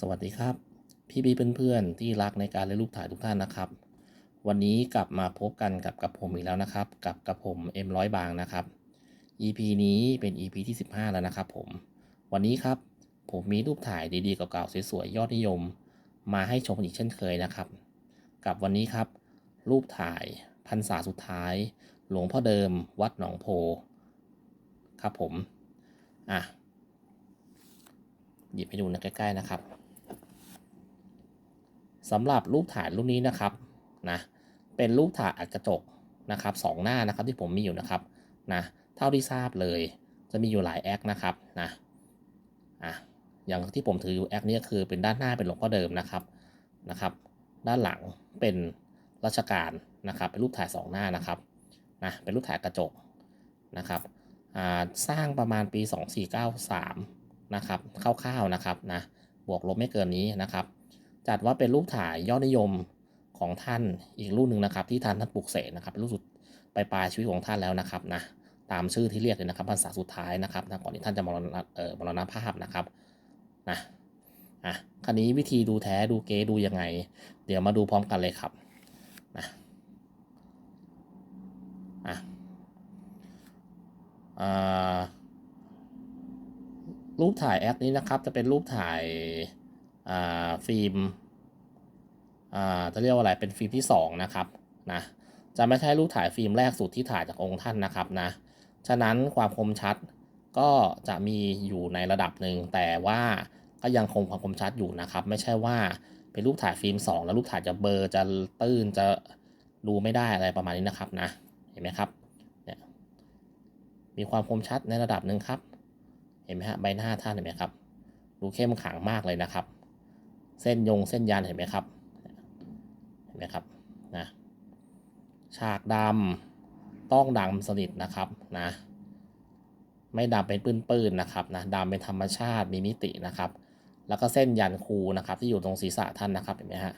สวัสดีครับ พี่พี่เพื่อนๆ ที่รักในการเล่นรูปถ่ายทุกท่านนะครับ วันนี้กลับมาพบกันกับกับผมอีกแล้วนะครับ กับกับผม M100 บางนะครับ EP นี้เป็น EP ที่ 15 แล้วนะครับผม วันนี้ครับผมมีรูปถ่ายดีๆเก่าๆสวยๆยอดนิยม มาให้ชมอีกเช่นเคยนะครับ กับวันนี้ครับ รูปถ่ายพรรษาสุดท้าย หลวงพ่อเดิม วัดหนองโพครับผมอะหยิบให้ดูนะใกล้ๆนะครับ สำหรับรูปถ่ายรูปนี้นะครับนะเป็นรูปถ่ายอัดกระจกนะครับสองหน้านะครับที่ผมมีอยู่นะครับนะเท่าที่ทราบเลย จะมีอยู่หลายแอคนะครับนะอะอย่างที่ผมถืออยู่แอคนี้คือเป็นด้านหน้าเป็นหลวงพ่อเดิมนะครับนะครับ ด้านหลังเป็นรัชการนะครับ เป็นรูปถ่ายสองหน้านะครับนะเป็นรูปถ่ายกระจกนะครับอ่าสร้างประมาณปี 2493นะครับคร่าวๆนะครับนะบวกลบไม่เกินนี้นะครับ จัดว่าเป็นรูปถ่ายยอดนิยมของท่านอีกรูปหนึ่งนะครับ ที่ท่านท่านปลุกเสกนะครับเป็นรูปสุดปลายปลายชีวิตของท่านแล้วนะครับนะตามชื่อที่เรียกเลยนะครับพรรษาสุดท้ายนะครับนะก่อนที่ท่านจะมรณะเอ่อมรณภาพนะครับนะอะคราวนี้วิธีดูแท้ดูเก๊ดูยังไง เดี๋ยวมาดูพร้อมกันเลยครับนะอะอ่ารูปถ่ายแอปนี้นะครับ จะเป็นรูปถ่าย ฟิล์มอ่าจะเรียกว่าอะไรเป็นฟิล์มที่สองนะครับนะจะไม่ใช่รูปถ่ายฟิล์มแรกสุดที่ถ่ายจากองค์ท่านนะครับนะฉะนั้นความคมชัดก็จะมีอยู่ในระดับหนึ่งแต่ว่าก็ยังคงความคมชัดอยู่นะครับ ไม่ใช่ว่าเป็นรูปถ่ายฟิล์ม 2 แล้วรูปถ่ายจะเบอร์จะตื้นจะดูไม่ได้อะไรประมาณนี้นะครับนะเห็นไหมครับเนี่ยมีความคมชัดในระดับหนึ่งครับ เห็นไหมฮะใบหน้าท่านเห็นไหมครับ ดูเข้มขลังมากเลยนะครับ เส้นยงเส้นยันเห็นไหมครับเห็นไหมครับนะฉากดำต้องดำสนิทนะครับนะไม่ดำเป็นปื้นๆนะครับนะดำเป็นธรรมชาติมีมิตินะครับ แล้วก็เส้นยันคูนะครับที่อยู่ตรงศีรษะท่านนะครับเห็นไหมฮะ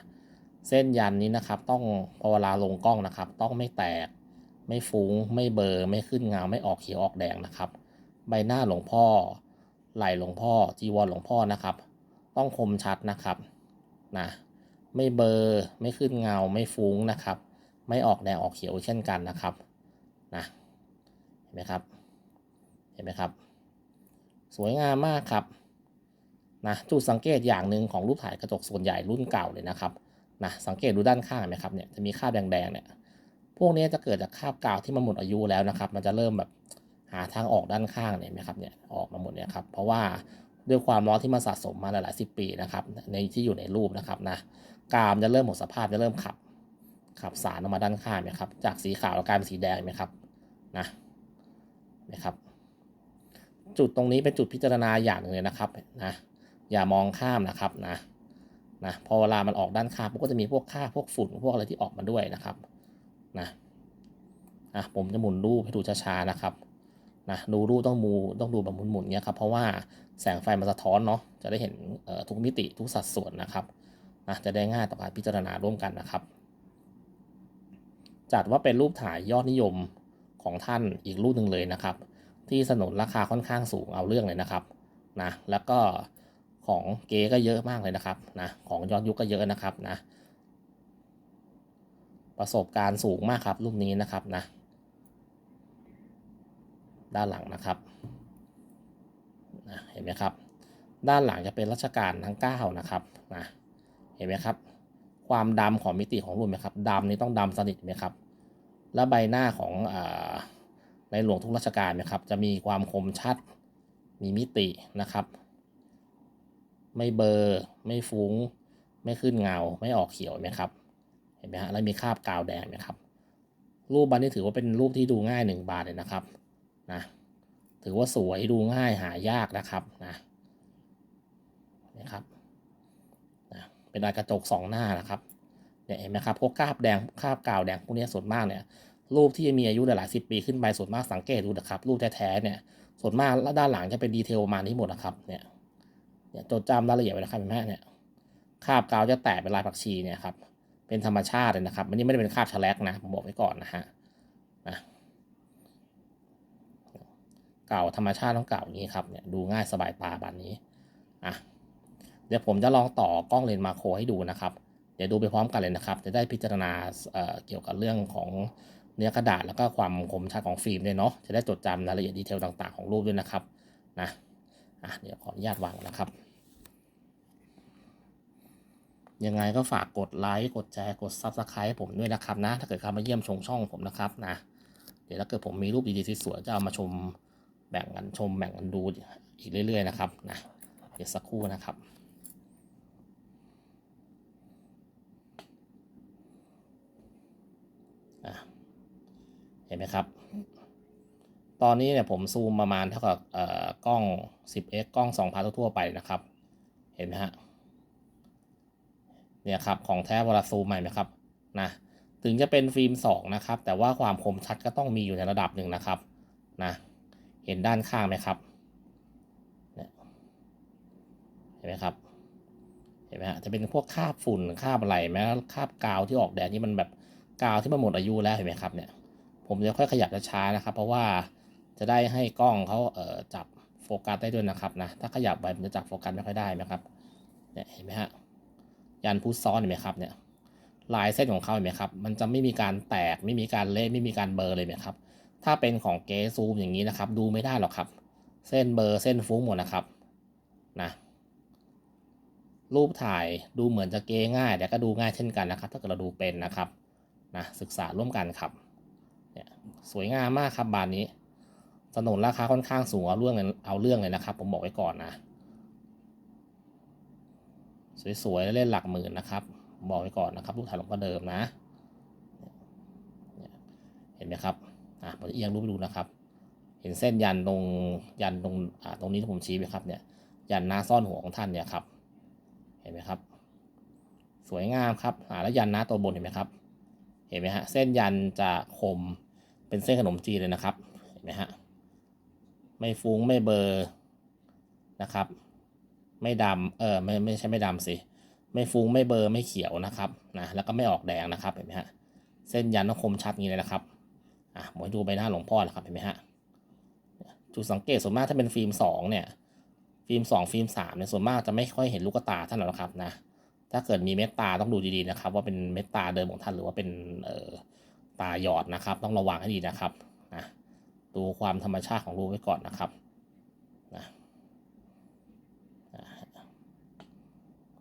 เส้นยันนี้นะครับต้องพอเวลาลงกล้องนะครับ ต้องไม่แตก ไม่ฟุ้ง ไม่เบลอไม่ขึ้นเงาไม่ออกเขียวออกแดงนะครับ ใบหน้าหลวงพ่อไหล่หลวงพ่อจีวรหลวงพ่อนะครับ ต้องคมชัดนะครับนะไม่เบลอร์ไม่ขึ้นเงาไม่ฟุ้งนะครับ ไม่ออกแดงออกเขียวเช่นกันนะครับนะเห็นไหมครับเห็นไหมครับ สวยงามมากครับนะจุดสังเกตอย่างหนึ่งของรูปถ่ายกระจกส่วนใหญ่รุ่นเก่าเลยนะครับนะสังเกตดูด้านข้างไหมครับเนี่ยจะมีคราบแดงๆเนี่ยพวกนี้จะเกิดจากคราบกาวที่มันหมดอายุแล้วนะครับ มันจะเริ่มแบบหาทางออกด้านข้างเนี่ยไหมครับเนี่ยออกมาหมดเนี่ยครับเพราะว่า ด้วยความร้อนที่มันสะสมมาหลายๆสิบปีนะครับในที่อยู่ในรูปนะครับนะกามจะเริ่มหมดสภาพจะเริ่มขับขับสารออกมาด้านข้างนะครับ จากสีขาวกลายเป็นสีแดงไหมครับนะนะครับ จุดตรงนี้เป็นจุดพิจารณาอย่างหนึ่งเลยนะครับนะอย่ามองข้ามนะครับนะนะพอเวลามันออกด้านข้างมันก็จะมีพวกค่าพวกฝุ่นพวกอะไรที่ออกมาด้วยนะครับนะอะผมจะหมุนรูปให้ดูช้าๆนะครับ นะดูรูปต้องมูต้องดูแบบหมุนๆเนี้ยครับเพราะว่าแสงไฟมันสะท้อนเนาะจะได้เห็นทุกมิติทุกสัดส่วนนะครับนะจะได้ง่ายต่อการพิจารณาร่วมกันนะครับ จัดว่าเป็นรูปถ่ายยอดนิยมของท่านอีกรูปหนึ่งเลยนะครับ ที่สนุนราคาค่อนข้างสูงเอาเรื่องเลยนะครับนะแล้วก็ของเก๋ก็เยอะมากเลยนะครับนะของย้อนยุคก็เยอะนะครับนะประสบการณ์สูงมากครับรูปนี้นะครับนะ ด้านหลังนะครับนะเห็นไหมครับ ด้านหลังจะเป็นรัชกาลทั้ง9นะครับนะเห็นไหมครับ ความดำของมิติของรูปไหมครับดำนี่ต้องดำสนิทไหมครับ แล้วใบหน้าของอในหลวงทุกรัชกาลนะครับ จะมีความคมชัด มีมิตินะครับ ไม่เบลอร์ไม่ฟุ้ง ไม่ขึ้นเงา ไม่ออกเขียวนไหมครับ เห็นไหมฮะแล้วมีคราบกาวแดงไหมครับ รูปบันนี้ถือว่าเป็นรูปที่ดูง่ายหนึ่งบาทเลยนะครับ นะถือว่าสวยดูง่ายหายากนะครับนะนะครับนะเป็นลายกระจกสองหน้านะครับเนี่ยเห็นไหมครับพวกคราบแดงคราบกาวแดงพวกนี้ส่วนมากเนี่ยรูปที่มีอายุหลายสิบปีขึ้นไปส่วนมากสังเกตดูนะครับรูปแท้ๆเนี่ยส่วนมากแล้วด้านหลังจะเป็นดีเทลประมาณนี้หมดนะครับเนี่ยเนี่ยจดจำรายละเอียดไว้นะครับเห็นไหมเนี่ยคาบกาวจะแตกเป็นลายผักชีเนี่ยครับเป็นธรรมชาติเลยนะครับมันนี่ไม่ได้เป็นคาบฉลกนะผมบอกไว้ก่อนนะฮะนะ เก่าธรรมชาติต้องเก่านี้ครับเนี่ยดูง่ายสบายตาแบบนี้อะเดี๋ยวผมจะลองต่อกล้องเลนส์มาโครให้ดูนะครับ เดี๋ยวดูไปพร้อมกันเลยนะครับ จะได้พิจารณาเอ่อเกี่ยวกับเรื่องของเนื้อกระดาษแล้วก็ความคมชัดของฟิล์มด้วยเนาะจะได้จดจำรายละเอียดดีเทลต่างๆของรูปด้วยนะครับนะอะเดี๋ยวขออนุญาตวางนะครับ ยังไงก็ฝากกดไลค์กดแชร์กด Subscribe ผมด้วยนะครับนะ ถ้าเกิดเข้ามาเยี่ยมชมช่องผมนะครับนะเดี๋ยวถ้าเกิดผมมีรูปดีๆสวยๆจะเอามาชม แบ่งกันชมแบ่งกันดูอีกเรื่อย ๆ นะครับนะเดี๋ยวสักครู่นะครับเห็นไหมครับ ตอนนี้เนี่ยผมซูมประมาณเท่ากับกล้อง 10x กล้อง 2พันทั่วไปนะครับ เห็นไหมฮะ เนี่ยครับ ของแท้เวลาซูมใหม่ไหมครับ นะ ถึงจะเป็นฟิล์ม 2 นะครับ แต่ว่าความคมชัดก็ต้องมีอยู่ในระดับหนึ่งนะครับ นะ เห็นด้านข้างไหมครับเห็นไหมครับเห็นไหมฮะจะเป็นพวกคราบฝุ่นคราบอะไรไหมคราบกาวที่ออกแดดนี่มันแบบกาวที่มันหมดอายุแล้วเห็นไหมครับเนี่ยผมจะค่อยขยับช้าๆนะครับ เพราะว่าจะได้ให้กล้องเขาเอ่อจับโฟกัสได้ด้วยนะครับนะถ้าขยับไปมันจะจับโฟกัสไม่ค่อยได้นะครับเนี่ยเห็นไหมฮะยันพุทซ้อนเห็นไหมครับเนี่ยลายเส้นของเขาเห็นไหมครับ มันจะไม่มีการแตกไม่มีการเละไม่มีการเบลอเลยไหมครับ ถ้าเป็นของเก๋ซูมอย่างนี้นะครับ ดูไม่ได้หรอกครับ เส้นเบอร์เส้นฟุ้งหมดนะครับนะรูปถ่ายดูเหมือนจะเกง่าย แต่ก็ดูง่ายเช่นกันนะครับ ถ้าเกิดเราดูเป็นนะครับนะศึกษาร่วมกันครับเนี่ยสวยงามมากครับบานนี้สนุนราคาค่อนข้างสูงเอาเรื่องเลยเอาเรื่องเลยนะครับ ผมบอกไว้ก่อนนะ สวยๆเล่นหลักหมื่นนะครับ บอกไว้ก่อนนะครับรูปถ่ายหลงพ่อเดิมนะ เห็นไหมครับ อะผมจะเอียงรูปให้ดูนะครับ เห็นเส้นยันตรงยันตรงอ่าตรงนี้ที่ผมชี้ไปครับเนี่ยยันหน้าซ่อนหัวของท่านเนี่ยครับ เห็นไหมครับ สวยงามครับอ่าแล้วยันหน้าตัวบนเห็นไหมครับ เห็นไหมฮะเส้นยันจะคมเป็นเส้นขนมจีนเลยนะครับ เห็นไหมฮะไม่ฟุ้งไม่เบอร์นะครับ ไม่ดำเออไม่ไม่ใช่ไม่ดำสิไม่ฟุ้งไม่เบอร์ไม่เขียวนะครับนะแล้วก็ไม่ออกแดงนะครับเห็นไหมฮะเส้นยันต้องคมชัดงนี้เลยนะครับ อะมให้ดูใบหน้าหลวงพ่อนะครับเห็นไหมฮะจุดสังเกตส่วนมากถ้าเป็นฟิล์มสองเนี่ย ฟิล์มสองฟิล์มสามเนี่ยส่วนมากจะไม่ค่อยเห็นลูกตาท่านหรอกครับนะถ้าเกิดมีเม็ดตาต้องดูดีๆนะครับ ว่าเป็นเม็ดตาเดิมของท่านหรือว่าเป็นเอ่อตาหยอดนะครับ ต้องระวังให้ดีนะครับนะดูความธรรมชาติของรูปไว้ก่อนนะครับนะ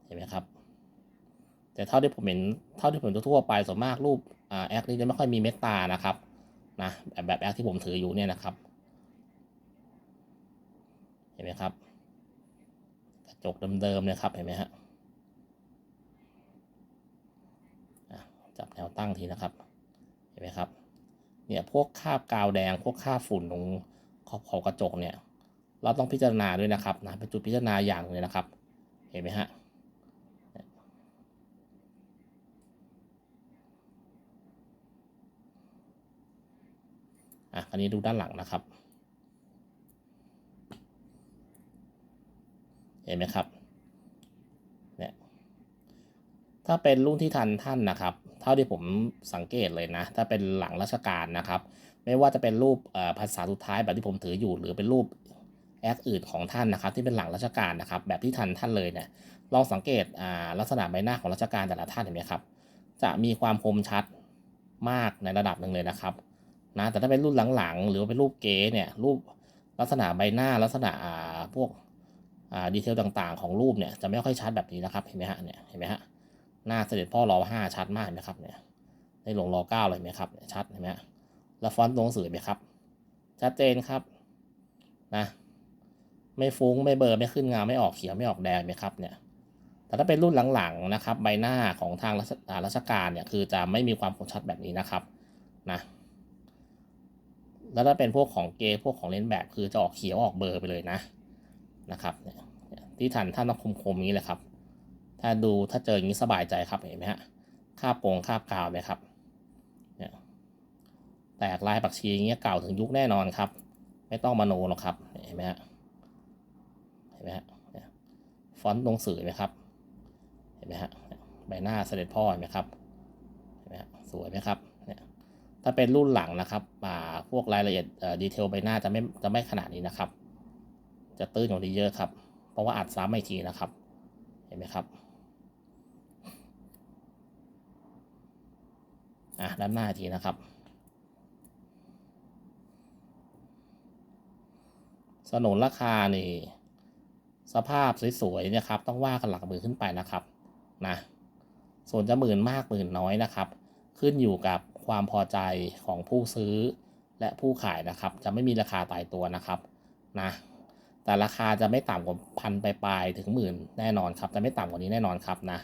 เห็นไหมครับ แต่เท่าที่ผมเห็นเท่าที่ผมทั่วไปส่วนมากรูปอ่าแอคนี้จะไม่ค่อยมีเม็ดตานะครับ นะแบบแบบแอคที่ผมถืออยู่เนี่ยนะครับ เห็นไหมครับ กระจกเดิมๆเลยครับเห็นไหมฮะจับแนวตั้งทีนะครับ เห็นไหมครับ เนี่ยพวกคราบกาวแดง พวกคราบฝุ่นตรงขอบขอบกระจกเนี่ย เราต้องพิจารณาด้วยนะครับนะเป็นจุดพิจารณาอย่างหนึ่งเลยนะครับ เห็นไหมฮะ อะอันนี้ดูด้านหลังนะครับ เห็นไหมครับเนี่ยถ้าเป็นรุ่นที่ทันท่านนะครับ เท่าที่ผมสังเกตเลยนะ ถ้าเป็นหลังราชการนะครับ ไม่ว่าจะเป็นรูปภาษาสุดท้ายแบบที่ผมถืออยู่ หรือเป็นรูปแอคอื่นของท่านนะครับ ที่เป็นหลังราชการนะครับ แบบที่ทันท่านเลยเนี่ยลองสังเกตลักษณะใบหน้าของราชการแต่ละท่านเห็นไหมครับ จะมีความคมชัดมากในระดับหนึ่งเลยนะครับ นะแต่ถ้าเป็นรุ่นหลังๆ หรือว่าเป็นรูปเก๋เนี่ยรูปลักษณะใบหน้าลักษณะอ่าพวกอ่าดีเทลต่างๆ ของรูปเนี่ยจะไม่ค่อยชัดแบบนี้นะครับเห็นไหมฮะเนี่ยเห็นไหมฮะหน้าเสด็จพ่อรอห้าชัดมากเห็นไหมครับเนี่ยในหลวงรอเก้าเลยเห็นไหมครับชัดเห็นไหมฮะแล้วฟอนต์ตัวหนังสือไหมครับชัดเจนครับนะไม่ฟุ้งไม่เบลอร์ไม่ขึ้นเงาไม่ออกเขียวไม่ออกแดงไหมครับเนี่ยแต่ถ้าเป็นรุ่นหลังๆนะครับ ใบหน้าของทางราชอ่าราชการเนี่ยคือจะไม่มีความคมชัดแบบนี้นะครับนะ แล้วถ้าเป็นพวกของเกย์พวกของเลนแบบคือจะออกเขียวออกเบอร์ไปเลยนะนะครับที่ที่ทันท่านต้องคมๆอย่างนี้เลยครับ ถ้าดูถ้าเจออย่างนี้สบายใจครับเห็นไหมฮะคาบโปงคาบกาวไหมครับเนี่ยแตกลายปักชีอย่างเงี้ยเก่าถึงยุคแน่นอนครับ ไม่ต้องมโนหรอกครับเห็นไหมฮะเห็นไหมฮะฟอนต์ลงสื่อไหมครับเห็นไหมฮะใบหน้าเสด็จพ่อเห็นไหมครับเห็นไหมฮะสวยไหมครับ ถ้าเป็นรุ่นหลังนะครับพวกรายละเอียดดีเทลใบหน้าจะไม่จะไม่ขนาดนี้นะครับ จะตื้นกว่านี้เยอะครับ เพราะว่าอัดซ้ำอีกทีนะครับ เห็นไหมครับอะด้านหน้าอีกทีนะครับสนนราคานี่สภาพสวยๆนี่ยครับ ต้องว่ากันหลักหมื่นขึ้นไปนะครับนะส่วนจะหมื่นมากหมื่นน้อยนะครับ ขึ้นอยู่กับ ความพอใจของผู้ซื้อและผู้ขายนะครับ จะไม่มีราคาตายตัวนะครับนะแต่ราคาจะไม่ต่ำกว่าพันไปลายถึงหมื่นแน่นอนครับจะไม่ต่ำกว่านี้แน่นอนครับนะ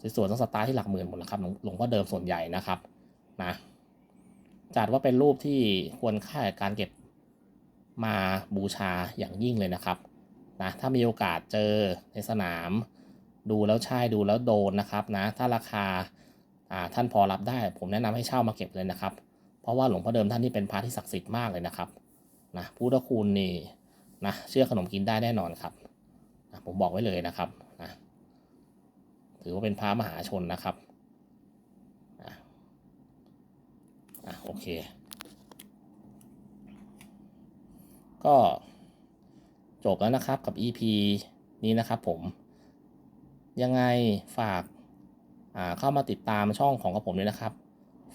ส่วยๆต้องสตาร์ทที่หลักหมื่นหมดแล้วครับหลวงพ่อเดิมส่วนใหญ่นะครับนะจัดว่าเป็นรูปที่ควรค่าแก่การเก็บมาบูชาอย่างยิ่งเลยนะครับนะถ้ามีโอกาสเจอในสนาม ดูแล้วใช่ดูแล้วโดนนะครับนะถ้าราคา ท่านพอรับได้ ผมแนะนำให้เช่ามาเก็บเลยนะครับ เพราะว่าหลวงพ่อเดิมท่านนี่เป็นพระที่ศักดิ์สิทธิ์มากเลยนะครับนะพุทธคุณนี่นะเชื่อขนมกินได้แน่นอนครับนะผมบอกไว้เลยนะครับนะถือว่าเป็นพระมหาชนนะครับอะอะโอเค ก็จบแล้วนะครับกับ EP นี้นะครับผมยังไงฝาก เข้ามาติดตามช่องของกับผมด้วยนะครับ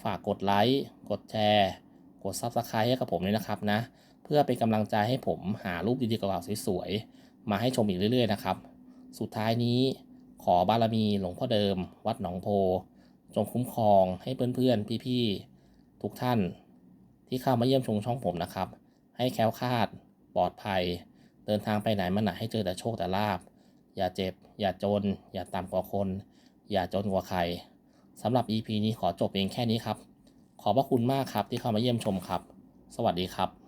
ฝากกดไลค์กดแชร์ กด Subscribe ให้กับผมด้วยนะครับนะ เพื่อเป็นกำลังใจให้ผมหารูปดีๆกับสวยๆมาให้ชมอีกเรื่อย ๆ นะครับ สุดท้ายนี้ขอบารมีหลวงพ่อเดิม วัดหนองโพ จงคุ้มครองให้เพื่อนๆพี่ๆทุกท่าน ที่เข้ามาเยี่ยมชมช่องผมนะครับ ให้แคล้วคลาดปลอดภัย เดินทางไปไหนมาไหนให้เจอแต่โชคแต่ลาบอย่าเจ็บ อย่าจน อย่าต่ำกว่าคน อย่าจนกว่าใครสำหรับ EP นี้ขอจบเองแค่นี้ครับ ขอบพระคุณมากครับที่เข้ามาเยี่ยมชมครับ สวัสดีครับ